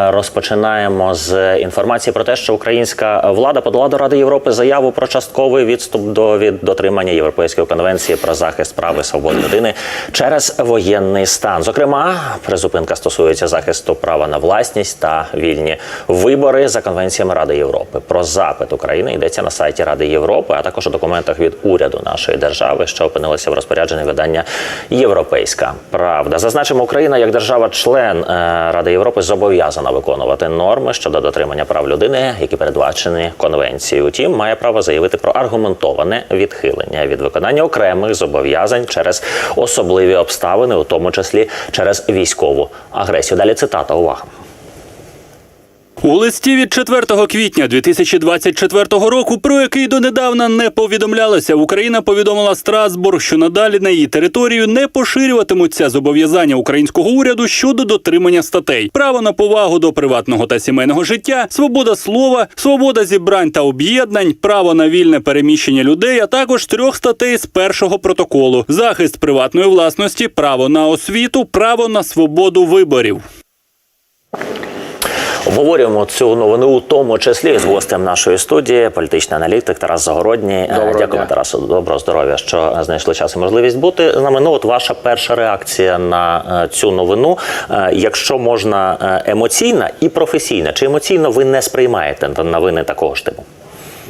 Розпочинаємо з інформації про те, що українська влада подала до Ради Європи заяву про частковий відступ до від дотримання Європейської конвенції про захист прав і свобод людини через воєнний стан. Зокрема, призупинка стосується захисту права на власність та вільні вибори за конвенціями Ради Європи. Про запит України йдеться на сайті Ради Європи, а також у документах від уряду нашої держави, що опинилися в розпорядженні видання Європейська Правда. Зазначимо, Україна як держава-член е, Ради Європи зобов'язана виконувати норми щодо дотримання прав людини, які передбачені конвенцією. Утім, має право заявити про аргументоване відхилення від виконання окремих зобов'язань через особливі обставини, у тому числі через військову агресію. Далі цитата. Увага. У листі від 4 квітня 2024 року, про який донедавна не повідомлялося, Україна повідомила Страсбург, що надалі на її територію не поширюватимуться зобов'язання українського уряду щодо дотримання статей: право на повагу до приватного та сімейного життя, свобода слова, свобода зібрань та об'єднань, право на вільне переміщення людей, а також трьох статей з першого протоколу: захист приватної власності, право на освіту, право на свободу виборів. Обговорюємо цю новину у тому числі з гостем нашої студії, політичний аналітик Тарас Загородній. Е, дня. Тарасу. Доброго здоров'я, що знайшли час і можливість бути з нами. Ну, от ваша перша реакція на е, цю новину, Е, якщо можна емоційна і професійна, чи емоційно ви не сприймаєте новини такого ж типу?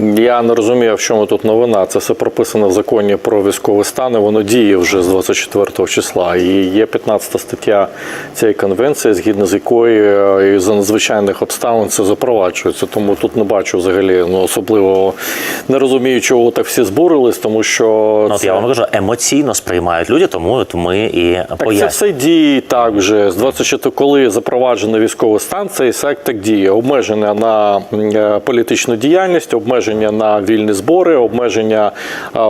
Я не розумію, в чому тут новина. Це все прописано в законі про військовий стан. і Воно діє вже з 24 числа. І є 15 стаття цієї конвенції, згідно з якою е, і за надзвичайних обставин це запроваджується. Тому тут не бачу взагалі ну особливо не розумію, чого так всі збурились, тому що Ну, от це- я вам кажу, емоційно сприймають люди, тому от ми і Так це все діє так вже з 24, коли запроваджений військовий стан, цей сектор діє. Обмеження на е, політичну діяльність, обмеження на вільні збори, обмеження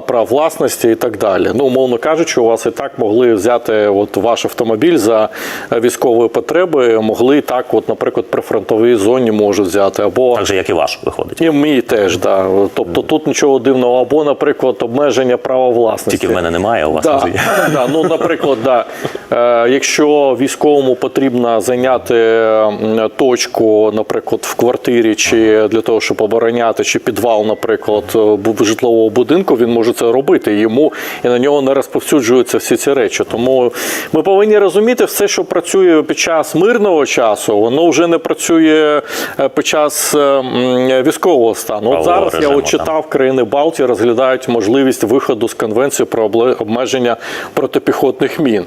прав власності і так далі. Ну, умовно кажучи, у вас і так могли взяти от ваш автомобіль за е, військової потреби, могли і так, от, наприклад, при фронтовій зоні можуть взяти або Так же, як і ваш виходить. і мій теж, да. Тобто тут нічого дивного, або, наприклад, обмеження права власності. Тільки в мене немає, у вас Да, да, ну, наприклад, да. Е, якщо військовому потрібно зайняти точку, наприклад, в квартирі, чи для того, щоб обороняти, чи підвал, наприклад, е, житлового будинку, він може це робити. Йому і на нього не розповсюджуються всі ці речі. Тому ми повинні розуміти, все, що працює під час мирного часу, воно вже не працює е, під час е, військового стану. От зараз я от читав, країни Балтії розглядають можливість виходу з конвенції про обмеження протипіхотних мін.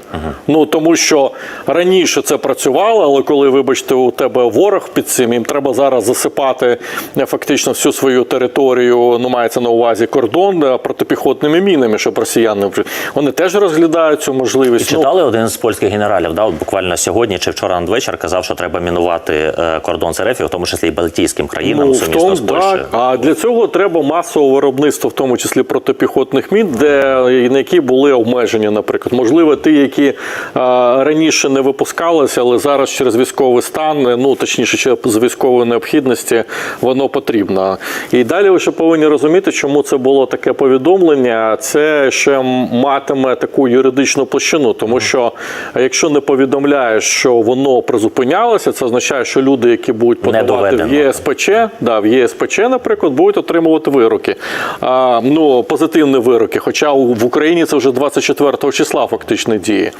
Ну тому що раніше це працювало, але коли, вибачте, у тебе ворог під цим, їм треба зараз засипати фактично всю свою територію. Ну мається на увазі кордон е, протипіхотними мінами, щоб росіяни вже- вони теж розглядають цю можливість. Ну, Читали один з польських генералів, да, от буквально сьогодні чи вчора надвечір казав, що треба мінувати е, кордон з РФ, в тому числі і Балтійським країнам, Ну, в сумісно тому, з Польщею. так. А для цього треба масове виробництво, в тому числі протипіхотних мін, де на які були обмеження, наприклад. Можливо, ті, які а, раніше не випускалися, але зараз через військовий стан, ну точніше, через з військової необхідності, воно потрібно. І далі ви ще повинні розуміти, чому це було таке повідомлення. Це ще матиме таку юридичну площину, тому що якщо не повідомляєш, що воно призупинялося, це означає, що люди, які будуть подавати в ЄСПЧ, да, в ЄСПЧ, наприклад, будуть отримувати вироки. А, ну, позитивні вироки. Хоча в Україні це вже 24 числа фактично діє.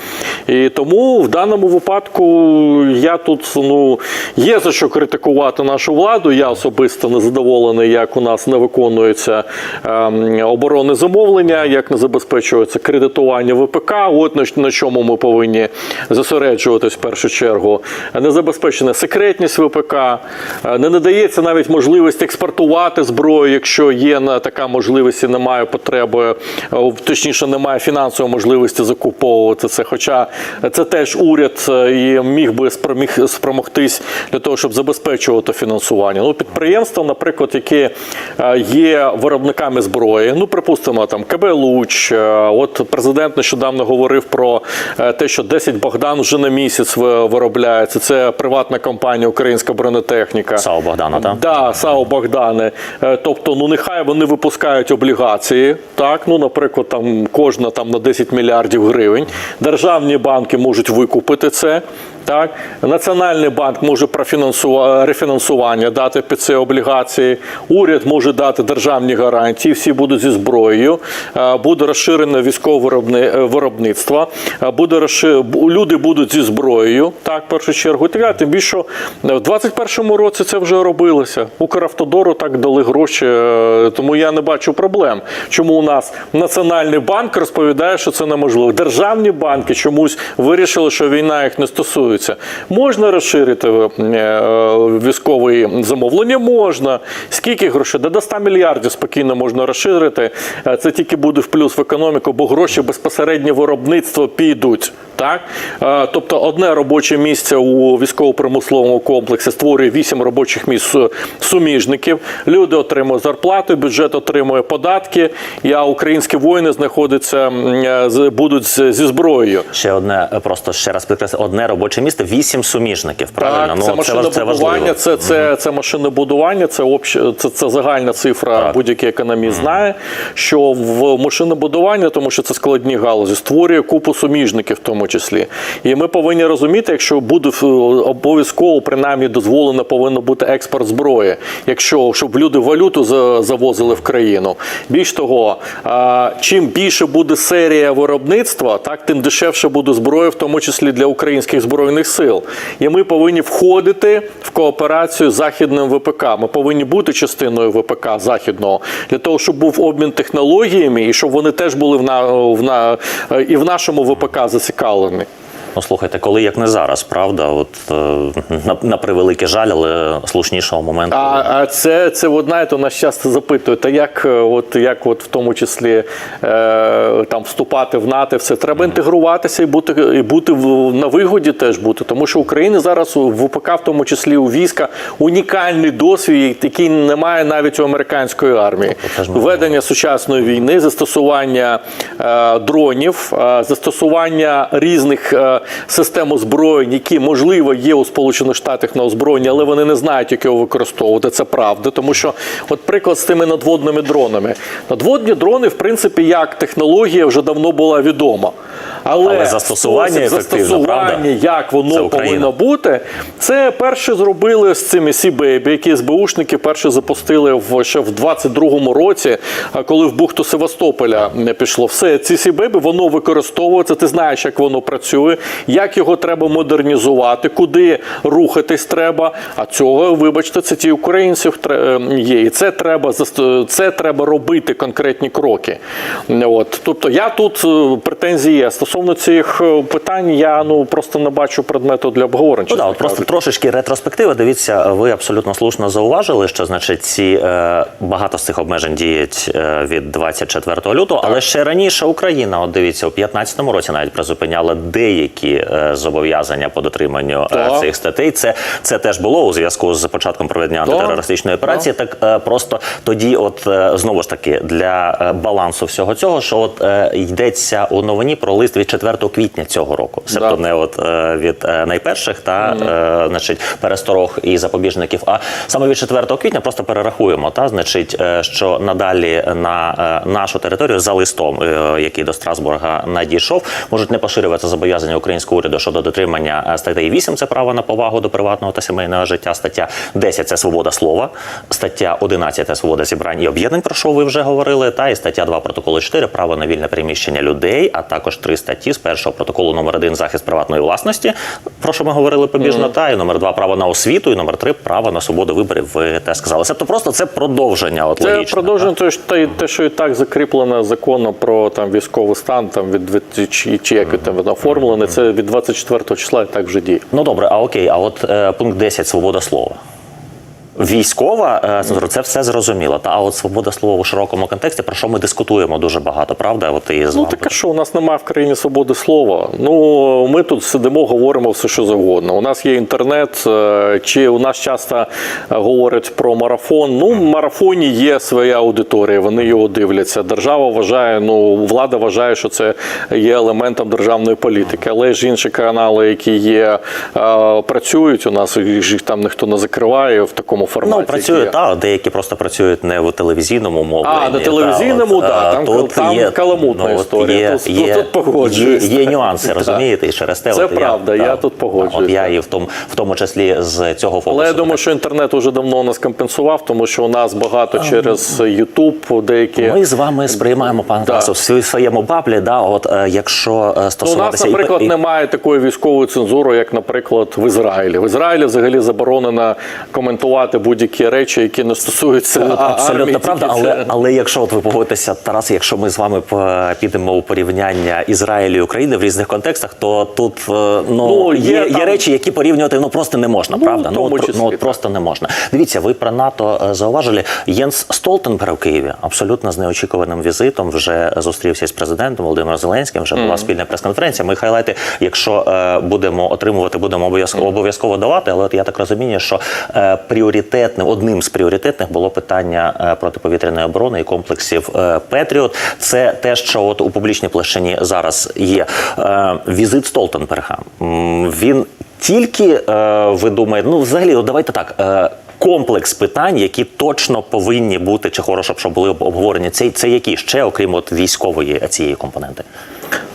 І тому в даному випадку я тут ну, є за що критикувати нашу владу. Я особисто не задоволений, як у нас не виконується ем, оборонне замовлення, як не забезпечується кредитування ВПК. От на, чому ми повинні зосереджуватись в першу чергу. Не забезпечена секретність ВПК, е, не надається навіть можливість експортувати зброю, якщо є така можливість і немає потреби, е, точніше, немає фінансової можливості закуповувати це. Хоча це теж уряд е, і міг би спроміг спромогтись для того, щоб забезпечувати фінансування. Ну, підприємства, наприклад, які є виробниками зброї, ну припустимо, там КБ Луч. е, От президент нещодавно говорив про е, те, що 10 Богдан вже на місяць виробляється. Це приватна компанія Українська бронетехніка. САУ Богдана, так? Да, САУ Богдане. Е, Тобто, ну нехай вони випускають облігації, так, ну, наприклад, там кожна там на 10 мільярдів гривень. Державні банки можуть викупити це. Так, Національний банк може профінансува- рефінансування дати під ці облігації. Уряд може дати державні гарантії. Всі будуть зі зброєю. Е, Буде розширене військове е, виробництво. Е, Буде розши... бу- люди будуть зі зброєю. Так, в першу чергу. Так. Тим більше в 21-му році це вже робилося. Укравтодору так дали гроші. е, Тому я не бачу проблем. Чому у нас Національний банк розповідає, що це неможливо. Державні банки чомусь вирішили, що війна їх не стосується. Можна розширити е, військові замовлення? Можна. Скільки грошей? До 100 мільярдів спокійно можна розширити. Е, Це тільки буде в плюс в економіку, бо гроші безпосередньо виробництво підуть. Так? Е, Тобто одне робоче місце у військово-промисловому комплексі створює 8 робочих місць суміжників. Люди отримують зарплату, бюджет отримує податки, а українські воїни знаходяться будуть зі зброєю. Ще одне, просто ще раз підкреслю, одне робоче місце, вісім суміжників. Правильно, Так, це ну це, важ- це машинобудування, це, це, це машинобудування, це, общ, це, це загальна цифра, будь-який економіст знає, що в машинобудування, тому що це складні галузі, створює купу суміжників в тому числі. І ми повинні розуміти, якщо буде обов'язково, принаймні дозволено, повинно бути експорт зброї, якщо щоб люди валюту завозили в країну. Більш того, чим більше буде серія виробництва, так тим дешевше буде зброя, в тому числі для українських збройних сил. І ми повинні входити в кооперацію з західним ВПК. Ми повинні бути частиною ВПК західного для того, щоб був обмін технологіями і щоб вони теж були в на, в на і в нашому ВПК зацікавлені. Ну слухайте, коли як не зараз, правда? От е, на, на превеликий жаль, але слушнішого моменту. А, а це, це от, знаєте, нас часто запитують, а як, е, от, як от в тому числі е, там вступати в НАТО, все треба інтегруватися і бути, і бути в- на вигоді теж бути. Тому що Україна зараз в ВПК, в тому числі у війська, унікальний досвід, який немає навіть у американської армії. це ж ми Ведення сучасної війни, застосування е, дронів, е, застосування різних е, систем озброєнь, які можливо є у Сполучених Штатах на озброєнні, але вони не знають, як його використовувати. Це правда, тому що, от приклад з тими надводними дронами. Надводні дрони, в принципі, як технологія вже давно була відома. Але, Але застосування правда? як воно повинно бути. Це перше зробили з цими Сі-Бейбі, які СБУшники перше запустили в ще в 22-му році, а коли в бухту Севастополя не пішло. Все ці Сі-Бейбі, воно використовується. Ти знаєш, як воно працює, як його треба модернізувати, куди рухатись треба. А цього, вибачте, це ті українців є. І це треба це треба робити конкретні кроки. От тобто я тут е, претензії є. Стосовно цих е, питань, я ну просто не бачу предмету для обговорень. Ну, да, от просто трошечки ретроспективи. Дивіться, ви абсолютно слушно зауважили, що значить ці е, багато з цих обмежень діють е, від 24 лютого, але ще раніше Україна, от дивіться, у 15-му році навіть призупиняла деякі е, зобов'язання по дотриманню е, цих статей. Це це теж було у зв'язку з початком проведення антитерористичної операції. Так е, просто тоді, от е, знову ж таки, для е, балансу всього цього, що от е, йдеться у новині про лист від 4 квітня цього року, себто Да. не от е, від е, найперших та е, значить пересторог і запобіжників. А саме від 4 квітня просто перерахуємо. Та значить, що надалі на нашу територію за листом, який до Страсбурга надійшов, можуть не поширюватися зобов'язання українського уряду щодо дотримання статей 8 – це право на повагу до приватного та сімейного життя. Стаття 10 – це свобода слова, стаття 11 – це свобода зібрань і об'єднань, про що ви вже говорили. Та і стаття 2 протоколу 4 – право на вільне переміщення людей, а також три статті з першого протоколу номер 1 захист приватної власності, про що ми говорили побіжно, та і номер 2 право на освіту, і номер 3 право на свободу виборів. Ви теж сказали. Тобто просто це продовження. От Це логічне, продовження те, що- те, те, що і так закріплено законом про там військовий стан, там від, від чи, чи як там оформлене. Це від 24 числа і так вже діє. Ну добре, а окей, а от е, пункт 10 свобода слова. Військова е, цензура, це все зрозуміло. Та а от свобода слова у широкому контексті, про що ми дискутуємо дуже багато, правда? От і з Ну таке, що у нас немає в країні свободи слова. Ну ми тут сидимо, говоримо все, що завгодно. У нас є інтернет, е, чи у нас часто е, говорять про марафон. Ну, в марафоні є своя аудиторія, вони його дивляться. Держава вважає, ну влада вважає, що це є елементом державної політики. Але ж інші канали, які є, е, працюють у нас, їх там ніхто не закриває в такому форматі. Ну, працюють, які є. так, деякі просто працюють не в телевізійному мовленні. А, на телевізійному, та, от, там- е, там є, каламутна ну, історія, Є, тут- є, тут погоджуюсь, Є, є нюанси, розумієте, і через те. Це от правда, я тут погоджуюсь, От я і в тому, в тому числі з цього фокусу. Але я думаю, що інтернет вже давно нас компенсував, тому що у нас багато через YouTube деякі. Ми з вами сприймаємо пане Да. Тарасов, в своєму баблі. Да, от е, якщо е, Ну, у нас, наприклад, і, немає такої військової цензури, як, наприклад, в Ізраїлі. В Ізраїлі взагалі заборонено коментувати будь-які речі, які не стосуються Абсолютно армії. правда, але, але якщо от ви погодитеся, Тарас, якщо ми з вами п- підемо у порівняння Ізраїлю і України в різних контекстах, то тут е, ну, Ну, є є, є, речі, які порівнювати ну просто не можна, Ну, правда? Ну, от, числі, ну от просто не можна. Дивіться, ви про НАТО е, зауважили. Єнс Столтенберг в Києві абсолютно з неочікуваним візитом вже зустрівся із президентом Володимиром Зеленським. Вже була спільна прес-конференція. Ми хайлайти, якщо е, будемо отримувати, будемо обов'язково обов'язково давати. Але от я так розумію, що е, пріоритетним одним з пріоритетних було питання е, протиповітряної оборони і комплексів е, Петріот. Це те, що от у публічній площині зараз є. Е, візит Столтенберга. Він тільки ви думаєте, ну взагалі, от давайте так. Комплекс питань, які точно повинні бути, чи хорошо б, щоб були об- обговорені. Це, це які ще, окрім от військової цієї компоненти?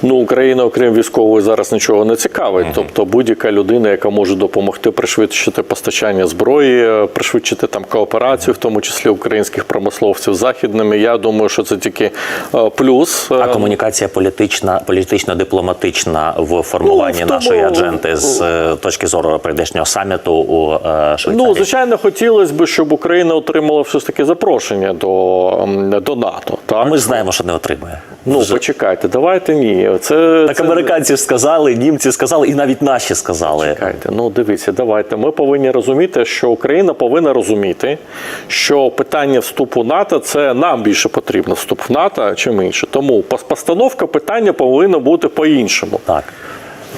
Ну, Україна, окрім військової, зараз нічого не цікавить. Тобто будь-яка людина, яка може допомогти пришвидшити постачання зброї, е, пришвидшити там кооперацію, в тому числі українських промисловців західними. Я думаю, що це тільки е, плюс. А Е, комунікація політична, політично-дипломатична в формуванні Ну, в тому- нашої адженти з точки зору прийдешнього саміту у Швейцарії? Ну, звичайно, хотілося б, щоб Україна отримала все ж таки запрошення до, до НАТО. А ми знаємо, що не отримує. Ну, Вже. почекайте, давайте ні. Це, Так це... американці ж сказали, німці сказали, і навіть наші сказали. Чекайте, ну дивіться, давайте. Ми повинні розуміти, що Україна повинна розуміти, що питання вступу в НАТО це нам більше потрібно вступ в НАТО, чим інше. Тому постановка питання повинна бути по-іншому. Так.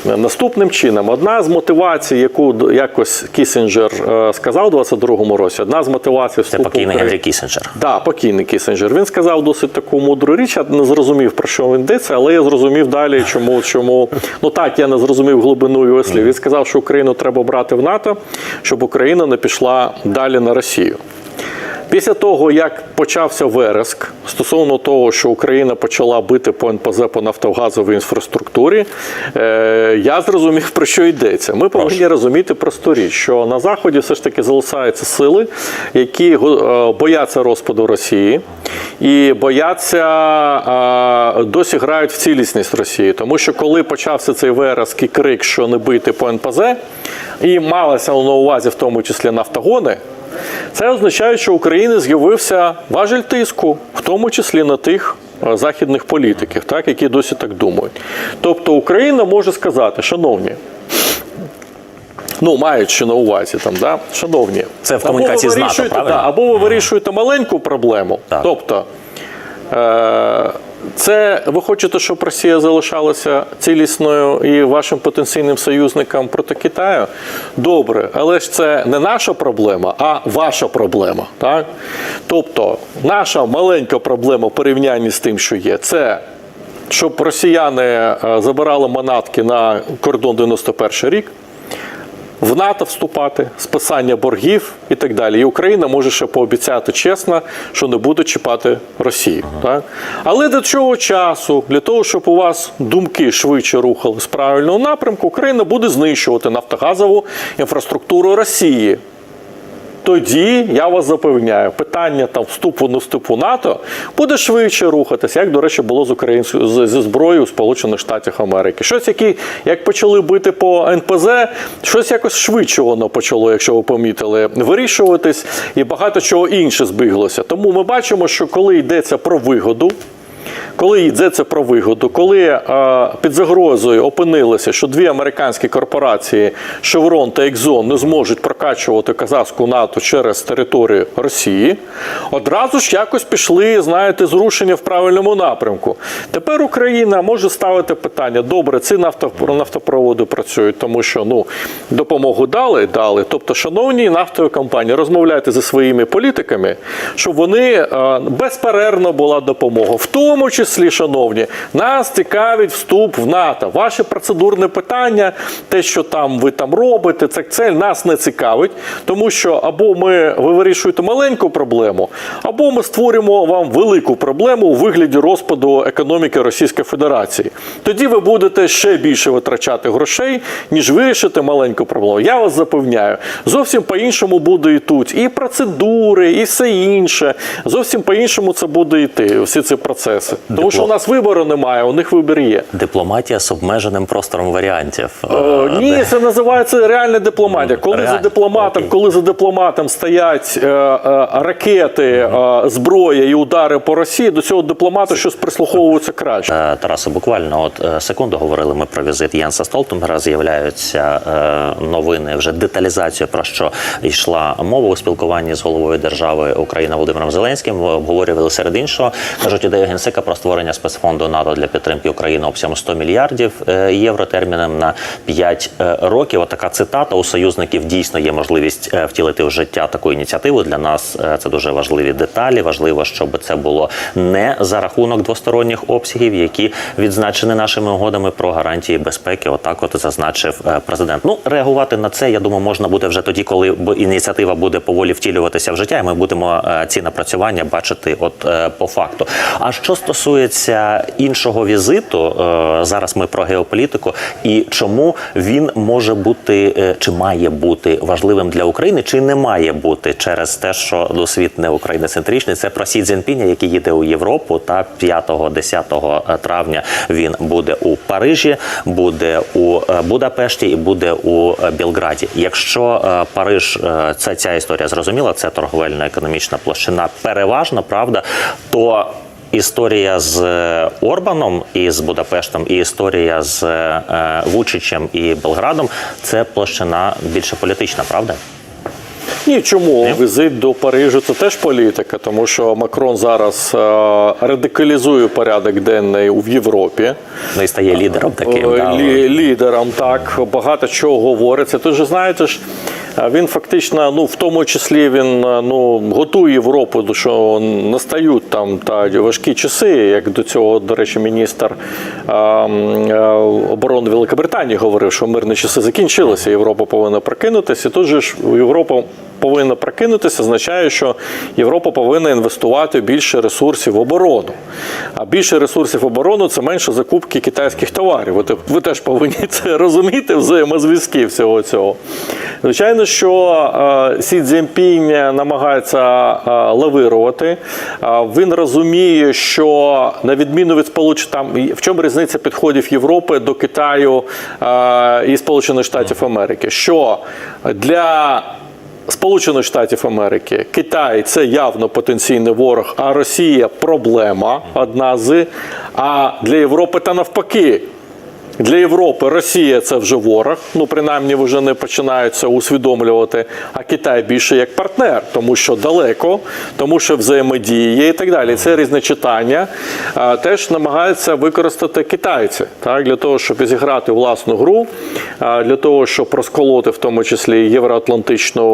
Наступним чином, одна з мотивацій, яку якось Кісінджер е, сказав у 22-му році, одна з мотивацій Це вступу покійний Генрі Кісінджер. Да, покійний Кісінджер. Він сказав досить таку мудру річ. Я не зрозумів про що він йдеться, але я зрозумів далі, чому чому. Ну так, я не зрозумів глибину його слів. Він сказав, що Україну треба брати в НАТО, щоб Україна не пішла далі на Росію. Після того, як почався вереск стосовно того, що Україна почала бити по НПЗ по нафтогазовій інфраструктурі, е, я зрозумів, про що йдеться. Ми повинні розуміти просту річ, що на Заході все ж таки залишаються сили, які е, бояться розпаду Росії і бояться, е, досі грають в цілісність Росії. Тому що коли почався цей вереск і крик, що не бити по НПЗ, і малося на увазі в тому числі нафтогони. Це означає, що Україні з'явився важель тиску, в тому числі на тих е, західних політиків, так, які досі так думають. Тобто Україна може сказати, шановні. Ну, маючи на увазі там, да, шановні, Це в або ви комунікації з НАТО, вирішуєте, да, або ви вирішуєте маленьку проблему, Так. тобто е, це ви хочете, щоб Росія залишалася цілісною і вашим потенційним союзникам проти Китаю? Добре, але ж це не наша проблема, а ваша проблема. Так? Тобто, наша маленька проблема в порівнянні з тим, що є, це щоб росіяни е, забирали манатки на кордон 91 рік в НАТО вступати, списання боргів і так далі. І Україна може ще пообіцяти чесно, що не буде чіпати Росію. Так? Але до цього часу, для того, щоб у вас думки швидше рухали з правильного напрямку, Україна буде знищувати нафтогазову інфраструктуру Росії. Тоді я вас запевняю, питання там вступу не вступу НАТО буде швидше рухатися, як до речі, було з українською зі зброєю Сполучених Штатів Америки. Щось, які як почали бити по НПЗ, щось якось швидше воно почало, якщо ви помітили, вирішуватись, і багато чого інше збіглося. Тому ми бачимо, що коли йдеться про вигоду. Коли йдеться про вигоду, коли е, під загрозою опинилося, що дві американські корпорації Chevron та Exxon не зможуть прокачувати казахську НАТО через територію Росії, одразу ж якось пішли, знаєте, зрушення в правильному напрямку. Тепер Україна може ставити питання: добре, ці нафто, нафтопроводи працюють, тому що ну допомогу дали, дали. Тобто, шановні нафтові компанії, розмовляйте зі своїми політиками, щоб вони е, безперервно була допомога, в тому числі числі, шановні, нас цікавить вступ в НАТО. Ваше процедурне питання, те, що там ви там робите, це цель нас не цікавить, тому що або ми ви вирішуєте маленьку проблему, або ми створюємо вам велику проблему у вигляді розпаду економіки Російської Федерації. Тоді ви будете ще більше витрачати грошей, ніж вирішити маленьку проблему. Я вас запевняю, зовсім по-іншому буде і тут. І процедури, і все інше. Зовсім по-іншому це буде йти, всі ці процеси. Тому що у нас вибору немає, у них вибір є. Дипломатія з обмеженим простором варіантів. Е, Ні, це називається реальна дипломатія. Коли Реаль- за дипломатом, Окей. коли за дипломатом стоять е, е, ракети, е, зброя і удари по Росії, до цього дипломату щось прислуховується краще. Е, Тарасе, буквально от е, секунду говорили ми про візит Єнса Столтенгера. З'являються е, новини вже деталізацію про що йшла мова у спілкуванні з головою держави України Володимиром Зеленським. Обговорювали серед іншого. кажуть, ідею генсека про створення спецфонду НАТО для підтримки України обсягом 100 мільярдів е, євро терміном на 5 е, років. Отака цитата у союзників дійсно є можливість е, втілити в життя таку ініціативу. Для нас це дуже важливі деталі. Важливо, щоб це було не за рахунок двосторонніх обсягів, які відзначені нашими угодами про гарантії безпеки. Отак, от зазначив президент. Ну реагувати на це, я думаю, можна буде вже тоді, коли ініціатива буде поволі втілюватися в життя, і ми будемо ці напрацювання бачити, от по факту. А що стосується іншого візиту, е, зараз ми про геополітику і чому він може бути е, чи має бути важливим для України, чи не має бути через те, що світ не україноцентричний. Це про Сі Цзіньпіня, який їде у Європу. Та 5-10 травня він буде у Парижі, буде у е, Будапешті і буде у Білграді. Якщо Париж це ця історія зрозуміла, це торговельно-економічна площина переважно, правда, то. Історія з е, Орбаном і з Будапештом, і історія з е, Вучичем і Белградом це площина більше політична, правда? Ні, чому візит до Парижу це теж політика, тому що Макрон зараз е, радикалізує порядок денний в Європі. Ну і стає лідером таким. Е, да. лі- лідером, так багато чого говориться. Ти ж знаєте ж. Він фактично, ну в тому числі він е, ну готує Європу, до що настають там та важкі часи, як до цього, до речі, міністр е, е, оборони Великобританії говорив, що мирні часи закінчилися. Європа повинна прокинутися. Тут же ж Європа повинна прокинутися, означає, що Європа повинна інвестувати більше ресурсів в оборону. А більше ресурсів в оборону це менше закупки китайських товарів. Ви, ви теж повинні це розуміти, взаємозв'язки всього цього. Звичайно, що е, Сі Цзіньпінь намагається е, лавирувати. Е, він розуміє, що на відміну від Сполучених там в чому різниця підходів Європи до Китаю і Сполучених Штатів Америки, що для Сполучених Штатів Америки, Китай це явно потенційний ворог, а Росія проблема одна з. А для Європи та навпаки. Для Європи Росія це вже ворог. Ну принаймні вже не починають це усвідомлювати. А Китай більше як партнер, тому що далеко, тому що взаємодіє і так далі. Це різне читання. Теж намагаються використати китайці так для того, щоб зіграти власну гру, для того, щоб розколоти в тому числі євроатлантичну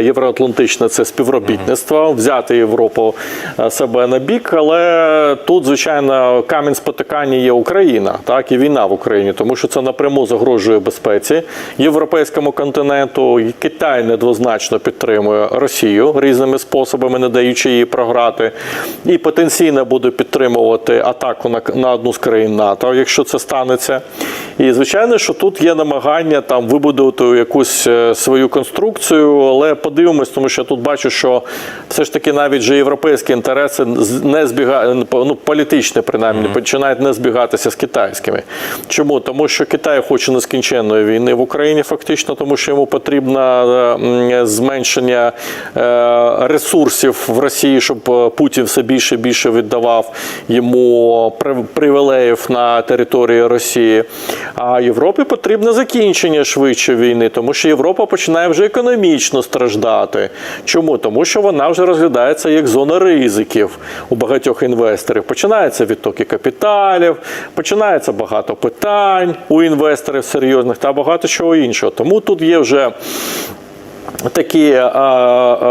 євроатлантичне це співробітництво, взяти Європу себе на бік. Але тут, звичайно, камінь спотикання є Україна, так і війна в Україні, тому що це напряму загрожує безпеці європейському континенту. Китай недвозначно підтримує Росію різними способами, не даючи їй програти, і потенційно буде підтримувати атаку на, на одну з країн НАТО, якщо це станеться. І звичайно, що тут є намагання там вибудувати якусь е, свою конструкцію, але подивимось, тому що я тут бачу, що все ж таки навіть же європейські інтереси не збігають, ну політичні принаймні, починають не збігатися з китайськими. Чому? Тому що Китай хоче нескінченної війни в Україні, фактично, тому що йому потрібно е, зменшення е, ресурсів в Росії, щоб е, Путін все більше і більше віддавав йому привілеїв на території Росії. А Європі потрібне закінчення швидше війни, тому що Європа починає вже економічно страждати. Чому? Тому що вона вже розглядається як зона ризиків у багатьох інвесторів. Починаються відтоки капіталів, починається багато питань у інвесторів серйозних та багато чого іншого. Тому тут є вже такі а, а,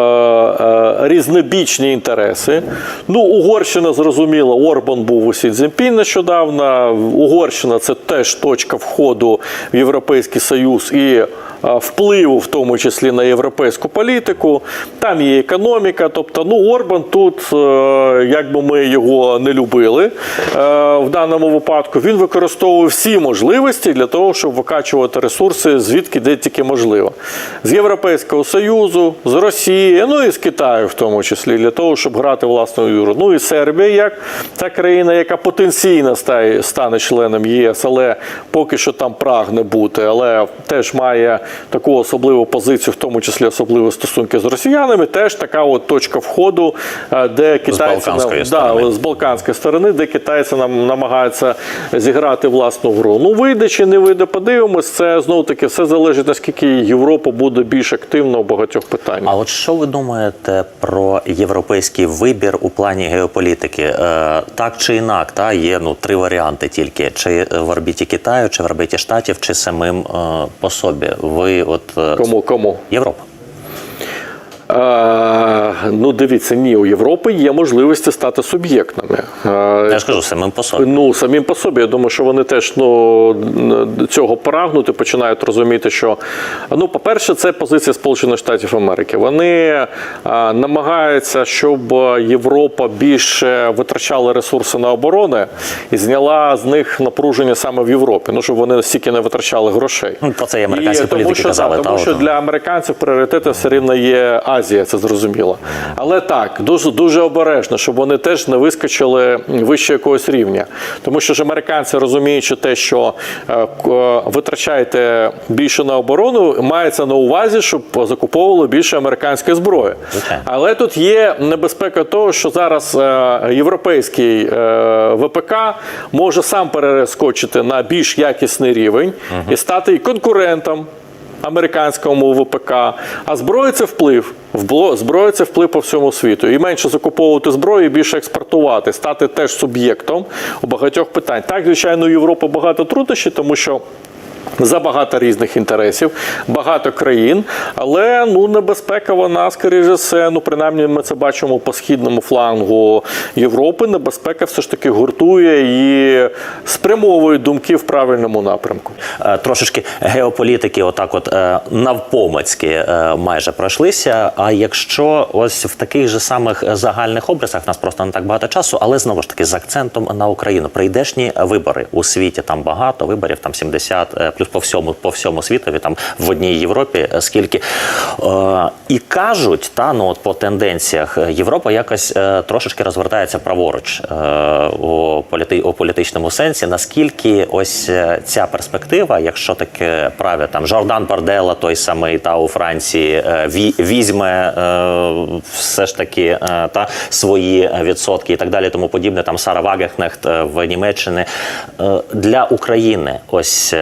а, різнобічні інтереси. Ну, Угорщина зрозуміло, Орбан був у Сі Цзіньпін нещодавно. Угорщина це теж точка входу в Європейський Союз і е, впливу, в тому числі на європейську політику. Там є економіка. Тобто, ну Орбан тут, е, як би ми його не любили е, в даному випадку, він використовує всі можливості для того, щоб викачувати ресурси звідки де тільки можливо. З Європейського Союзу, з Росії, ну і з Китаю, в тому числі, для того, щоб грати власну юру. Ну і Сербія, як та країна, яка потенційно стане членом ЄС, але поки що там прагне бути, але теж має таку особливу позицію, в тому числі особливі стосунки з росіянами. Теж така от точка входу, е, де китайці балканської да, сторони. з балканської сторони, де китайці нам намагаються зіграти власну гру. Ну вийде чи не вийде, подивимось. Це знову таки все залежить наскільки Європа буде більш активна у багатьох питаннях. А от що ви думаєте про європейський вибір у плані геополітики? Е, так чи інак, та є ну три варіанти тільки: чи в орбіті Китаю, чи в орбіті Штатів, чи самим е, по собі. Ви от е, Кому кому? Європа. Ну, дивіться, ні, у Європи є можливості стати суб'єктними. Я ж кажу, самим по собі. Ну, самим по собі, я думаю, що вони теж ну, цього прагнути, починають розуміти, що ну, по-перше, це позиція Сполучених Штатів Америки. Вони а, намагаються, щоб Європа більше витрачала ресурси на оборони і зняла з них напруження саме в Європі. Ну, щоб вони стільки не витрачали грошей. Ну, про це і американські І тому політики що, казали. так, та, тому що от, для американців пріоритетом все рівно є Азія, це зрозуміло. Але так, дуже дуже обережно, щоб вони теж не вискочили вище якогось рівня. Тому що ж американці розуміючи те, що е, е, витрачаєте більше на оборону, мається на увазі, щоб закуповували більше американської зброї. Але тут є небезпека того, що зараз е, європейський ВПК може сам перескочити на більш якісний рівень і стати конкурентом. Американському ВПК, а зброя це вплив. Зброя це вплив по всьому світу. І менше закуповувати зброю, і більше експортувати, стати теж суб'єктом у багатьох питань. Так, звичайно, у Європи багато труднощів, тому що за багато різних інтересів, багато країн, але ну небезпека вона, скоріше все, ну принаймні ми це бачимо по східному флангу Європи. Небезпека все ж таки гуртує і спрямовує думки в правильному напрямку. Е, Трошечки геополітики, отак, от е, навпомацьки е, майже пройшлися. А якщо ось в таких же самих загальних образах, нас просто не так багато часу, але знову ж таки з акцентом на Україну. Прийдешні вибори у світі там багато виборів, там 70, е, плюс по всьому по всьому світові, там в одній Європі е, скільки. Е, І кажуть, та ну от по тенденціях е, Європа якось е, трошечки розвертається праворуч е, у, політи, у політичному сенсі. Наскільки ось е, ця перспектива, якщо таке праве, там Жордан Бардела, той самий та у Франції, е, ві- візьме е, все ж таки е, та свої відсотки і так далі, тому подібне. Там Сара Вагехнехт в Німеччині для України. Ось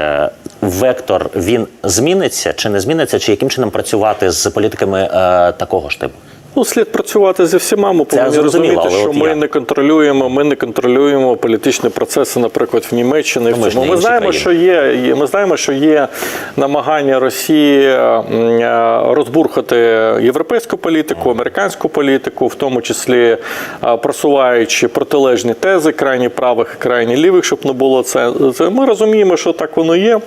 вектор він зміниться чи не зміниться, чи яким чином працювати з політиками е, такого ж типу? Ну, слід працювати зі всіма. Ми повинні розуміти, що ми як? не контролюємо. Ми не контролюємо політичні процеси, наприклад, в Німеччині. Ну, ми в цьому. Ми знаємо, країни. що є. Ми знаємо, що є намагання Росії е, розбурхати європейську політику, американську політику, в тому числі е, просуваючи протилежні тези крайні правих і крайні лівих, щоб не було це. Ми розуміємо, що так воно є.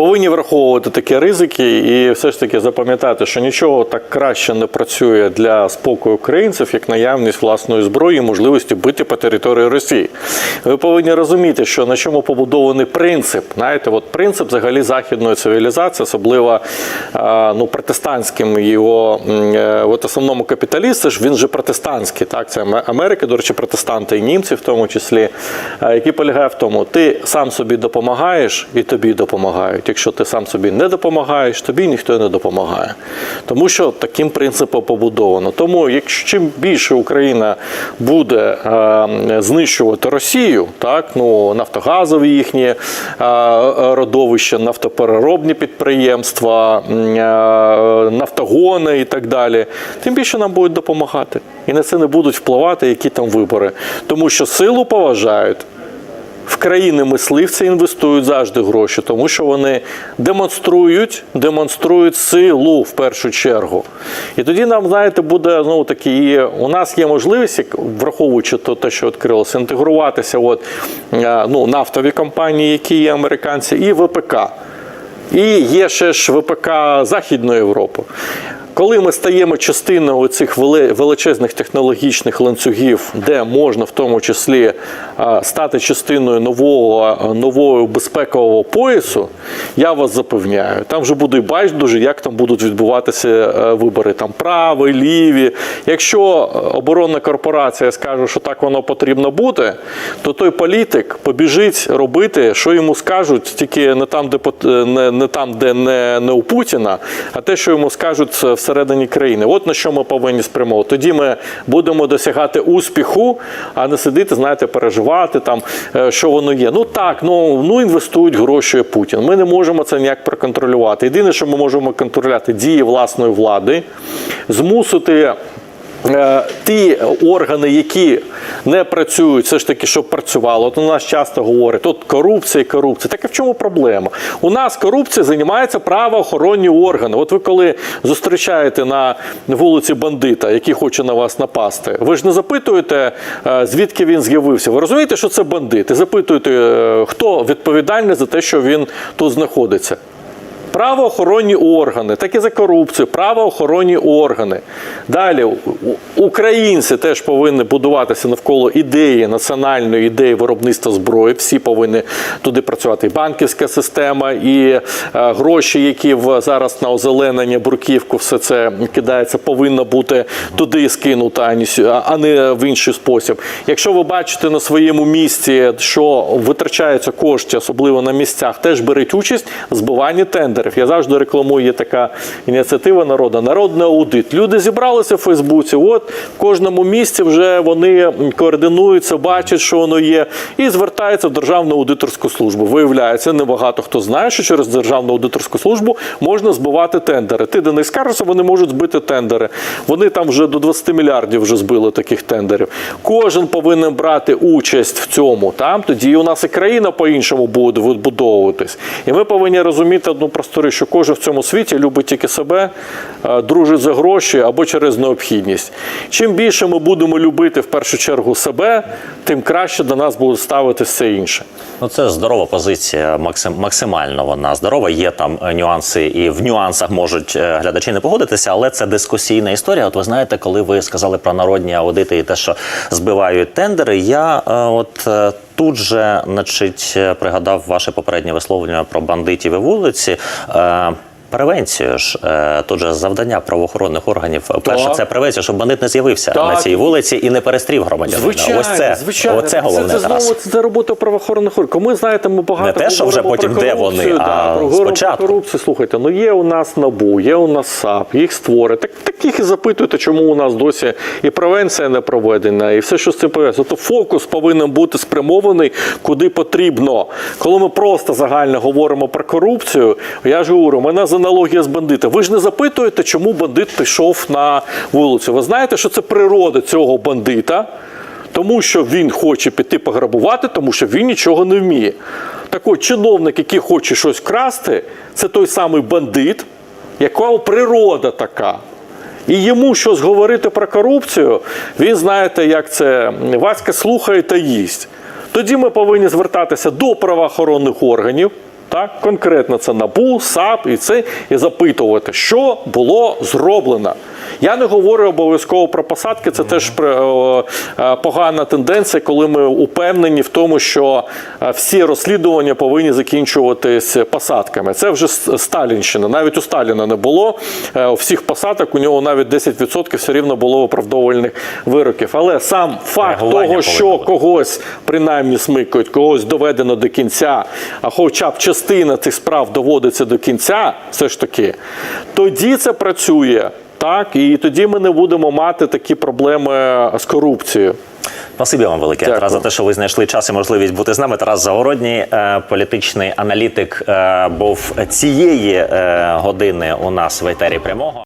Повинні враховувати такі ризики і все ж таки запам'ятати, що нічого так краще не працює для спокою українців, як наявність власної зброї можливості бити по території Росії. Ви повинні розуміти, що на чому побудований принцип. Знаєте, от принцип взагалі західної цивілізації, особливо ну, протестантським його е, от основному капіталісти ж він же протестантський. Так, це Аме- Америка, до речі, протестанти і німці, в тому числі, який полягає в тому, ти сам собі допомагаєш і тобі допомагають. Якщо ти сам собі не допомагаєш, тобі ніхто не допомагає. Тому що таким принципом побудовано. Тому, якщо чим більше Україна буде е, знищувати Росію, так ну нафтогазові їхні е, родовища, нафтопереробні підприємства, е, нафтогони і так далі, тим більше нам будуть допомагати. І на це не будуть впливати які там вибори. Тому що силу поважають В країни мисливці інвестують завжди гроші, тому що вони демонструють, демонструють силу в першу чергу. І тоді нам, знаєте, буде знову таки, у нас є можливість, враховуючи те, що відкрилося, інтегруватися от, е, ну, нафтові компанії, які є американці, і ВПК. І є ще ж ВПК Західної Європи. Коли ми стаємо частиною цих величезних технологічних ланцюгів, де можна в тому числі стати частиною нового, нового безпекового поясу, я вас запевняю, там вже буде байдуже, як там будуть відбуватися е, вибори. Там праві, ліві. Якщо оборонна корпорація скаже, що так воно потрібно бути, то той політик побіжить робити, що йому скажуть, тільки не там, де не, не там, де не, не у Путіна, а те, що йому скажуть всередині країни. От на що ми повинні спрямовувати. Тоді ми будемо досягати успіху, а не сидіти, знаєте, переживати там, е, що воно є. Ну так, ну, ну інвестують гроші Путін. Ми не можемо це ніяк проконтролювати. Єдине, що ми можемо контролювати, дії власної влади, змусити. Е, Ті органи, які не працюють, все ж таки, щоб працювало. От у нас часто говорять, от корупція і корупція. Так а в чому проблема? У нас корупція займається правоохоронні органи. От ви коли зустрічаєте на вулиці бандита, який хоче на вас напасти, ви ж не запитуєте, е, звідки він з'явився. Ви розумієте, що це бандит? І запитуєте, е, хто відповідальний за те, що він тут знаходиться. Правоохоронні органи, так і за корупцію, правоохоронні органи. Далі українці теж повинні будуватися навколо ідеї, національної ідеї виробництва зброї. Всі повинні туди працювати. І банківська система, і е, гроші, які в зараз на озеленення, бруківку, все це кидається, повинно бути туди скинуто, а не в інший спосіб. Якщо ви бачите на своєму місці, що витрачаються кошти, особливо на місцях, теж беріть участь в збиванні тендерів. Я завжди рекламую є така ініціатива народу, народний аудит. Люди зібралися в Фейсбуці. От в кожному місці вже вони координуються, бачать, що воно є, і звертаються в Державну аудиторську службу. Виявляється, небагато хто знає, що через Державну аудиторську службу можна збивати тендери. Ти до них скаржишся, вони можуть збити тендери. Вони там вже до 20 мільярдів вже збили таких тендерів. Кожен повинен брати участь в цьому. Там тоді у нас і країна по-іншому буде відбудовуватись. І ми повинні розуміти одну просту річ, що кожен в цьому світі любить тільки себе, е, дружить за гроші або через необхідність. Чим більше ми будемо любити в першу чергу себе, тим краще до нас буде ставити все інше. Ну, це здорова позиція, максим, максимально вона здорова. Є там е, нюанси, і в нюансах можуть е, глядачі не погодитися, але це дискусійна історія. От ви знаєте, коли ви сказали про народні аудити і те, що збивають тендери, я от. Е, Тут же, значить, е, пригадав ваше попереднє висловлення про бандитів і вулиці. Превенцію ж е, тут же завдання правоохоронних органів. Перше, це превенція, щоб бандит не з'явився Так. на цій вулиці і не перестрів громадянина. Звичайно, ось це, звичайно. Оце головне це, це Тарас. знову це робота правоохоронних органів. Ми знаєте, ми багато Не те, що вже потім де вони, а говоримо спочатку. корупцію. Слухайте, ну є у нас НАБУ, є у нас САП, їх створюють. Так, так їх і запитуйте, чому у нас досі і превенція не проведена, і все, що з цим пов'язано. То фокус повинен бути спрямований куди потрібно. Коли ми просто загально говоримо про корупцію, я ж говорю, мене з аналогія з бандитом. Ви ж не запитуєте, чому бандит пішов на вулицю. Ви знаєте, що це природа цього бандита. Тому що він хоче піти пограбувати, тому що він нічого не вміє. Так от, чиновник, який хоче щось красти, це той самий бандит, якого природа така. І йому щось говорити про корупцію, він знаєте, як це Васька слухає та їсть. Тоді ми повинні звертатися до правоохоронних органів. Так, конкретно це НАБУ, САП і це і запитувати, що було зроблено. Я не говорю обов'язково про посадки. Це теж е, погана тенденція, коли ми упевнені в тому, що е, всі розслідування повинні закінчуватись посадками. Це вже Сталінщина. Навіть у Сталіна не було е, у всіх посадок. У нього навіть 10% все рівно було виправдовувальних вироків. Але сам факт того, що повинно когось принаймні смикають, когось доведено до кінця, а хоча б частина цих справ доводиться до кінця, все ж таки, тоді це працює. Так, і тоді ми не будемо мати такі проблеми з корупцією. Спасибі вам велике Дякую. Тарас, за те, що ви знайшли час і можливість бути з нами. Тарас Загородній, е, політичний аналітик, е, був цієї е, години у нас в етері прямого.